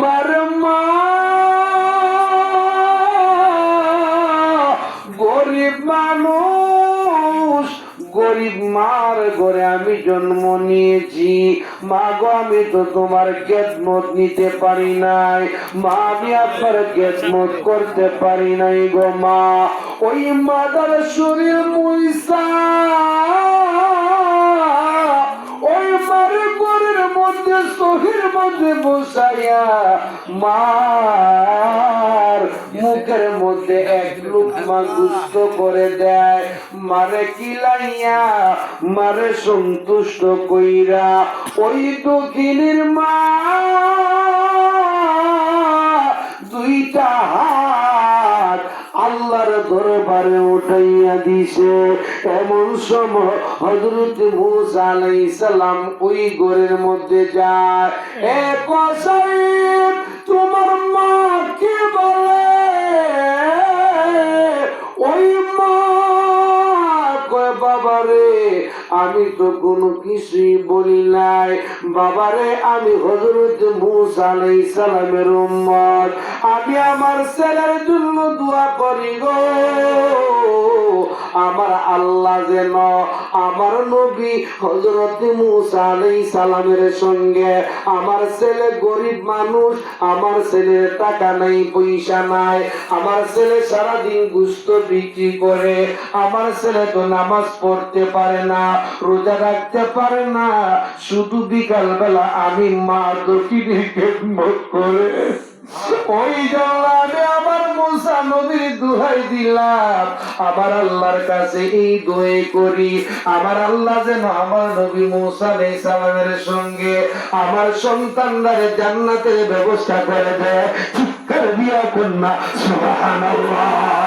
মার মা গরিব মানুষ, গরিব মার ঘরে আমি জন্ম নিয়েছি। মা গো আমি তো তোমার খেদমত নিতে পারি নাই। মা, আমি আপনার খেদমত করতে পারি নাই গো মা। ওই মাদার শরীর মুইসা সহির মধ্যে বসাইয়া মার মুখের মধ্যে এক লুকমা গুস্ত করে দেয়। মারে কিলাইয়া, মারে সন্তুষ্ট কইরা ওই দক্ষিণের মা দুইটা আল্লাহর দরবারে উঠাইয়া দিছে। এমন সময় হজরত মুসা আলাই সালাম ওই ঘরের মধ্যে যায়। এ কসাই তোমার মা কে বলে আমি তো কোনো কিছুই বলি নাই। বাবারে, আমি হজরত মুসা সালামের উম্মত। আমি আমার ছেলের জন্য দোয়া করি গো। আমার আল্লাহ যেন আমার নবী হজরত মুসা সালামের সঙ্গে আমার ছেলে গরিব মানুষ, আমার ছেলের টাকা নাই, পয়সা নাই, আমার ছেলে সারাদিন গুস্ত বিক্রি করে, আমার ছেলে তো নামাজ পড়তে পারে না। রোজা রাখতে পারে না। শুধু বিকাল বেলা আমি মা দক্ষিণে করে ওই জন্য আমার মুসা নবীর দুহাই দিলাম। আমার আল্লাহর কাছে এই দোয়ে করি, আমার আল্লাহ যেন আমার নবী মুসা আলাইহিস সালামের সঙ্গে আমার সন্তানদের জান্নাতের ব্যবস্থা করে দেয়। চিৎকার দিয়া কন্যা, সুবহানাল্লাহ।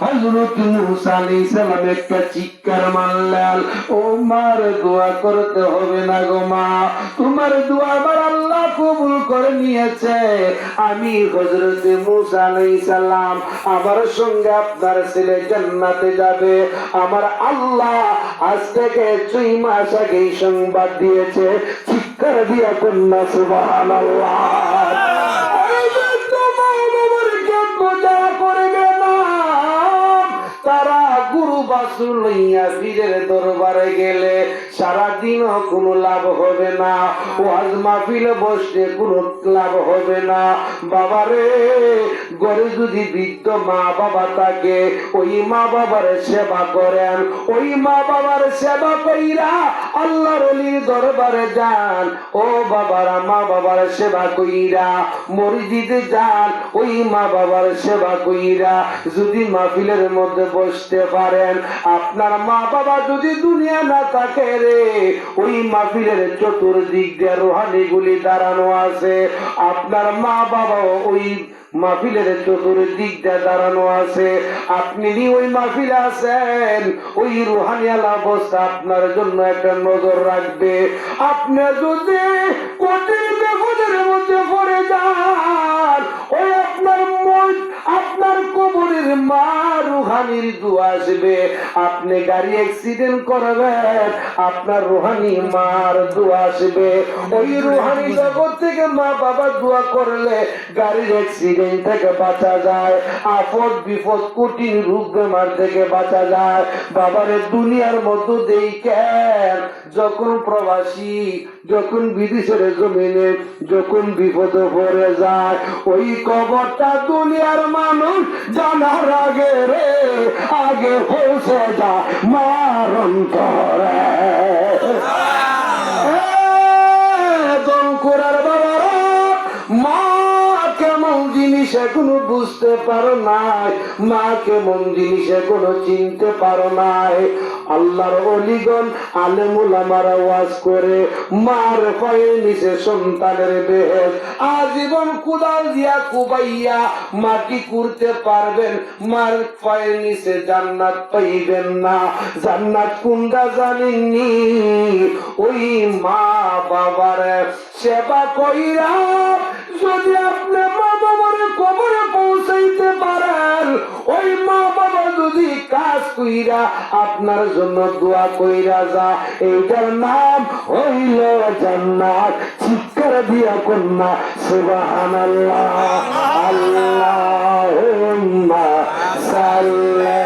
হযরত মুসা আলাইহিস সালাম একটা চিৎকার মারলেন, ও মার দোয়া করতে হবে না গো মা। তোমার দোয়া আমার আল্লাহ কবুল করে নিয়েছে। আমি হযরত মুসা আলাইহিস সালাম আমার সঙ্গে আপনার ছেলে জান্নাতে যাবে। আমার আল্লাহ আজ থেকে ছয় মাস আগে সংবাদ দিয়েছে, চিৎকার দিয়া কন্যা সুবহানাল্লাহ। দরবারে গেলে কোনো লাভ হবে না। ওয়াজ কোনো লাভ হবে না। বাবারে যদি বৃদ্ধ মা বাবা ওই মা বাবার সেবা করেন। ওই মা বাবার সেবা কইরা আল্লাহর অলির দরবারে যান। ও বাবারা, মা বাবার সেবা কইরা মসজিদে যান। ওই মা বাবার সেবা কইরা যদি মাহফিলের মধ্যে বসতে পারেন আপনার মা বাবা যদি দুনিয়া না থাকে রে, ওই মাহফিলের চতুর্দিক দিয়ে রোহানি গুলি দাঁড়ানো আছে। আপনার মা বাবা ওই মাহফিলের চতুর্দিক দিয়ে দাঁড়ানো আছে। আপনি ওই মাহফিলে আছেন, ওই রুহানিয়ালা অবস্থা আপনার জন্য একটা নজর রাখবে। আপনি যদি কঠিন বিপদের মধ্যে পড়ে যান, ওই আপনার মন আপনার কবরের মা রুহানির আসবে। আপনি গাড়ি অ্যাক্সিডেন্ট করবেন, আপনার রুহানি মার আসবে। ওই রুহানি জগৎ থেকে মা বাবা দোয়া করলে গাড়ির অ্যাক্সিডেন্ট থেকে বাঁচা যায় বিপদ, কঠিন বেমার থেকে বাঁচা যায়। দুনিয়ার মধ্যে দেই কেন? যখন প্রবাসী, যখন বিদেশের জমিনে, যখন বিপদে পড়ে যায়, ওই কবরটা দুনিয়ার মানুষ জানার আগে রে, আগে পৌঁছে যা, মারণ করে। দঙ্কুরার বাবারা, মা কেমন জিনিস বুঝতে পারো নাই, মা কেমন জিনিস এখনও চিনতে পারো নাই। আল্লাহর অলিগণ, আলেমুল আমার ওয়াজ করে, মার পায়ে নিচে সন্তানের বেহের আজীবন কুদাল দিয়া কুবাইয়া মাটি করতে পারবেন, মার পায়ে নিচে জান্নাত পাইবেন না। জান্নাত কুন্ডা জানেননি? ওই মা বাবার সেবা কইরা যদি আপনি মা বাবার কবরে যদি কাজ কইরা আপনার জন্য দোয়া কইরা যা, এইটার নাম হইল জান্নাত। চিৎকার দিয়া কন্যা সুবাহান আল্লাহ আল্লাহ সাল্লাহ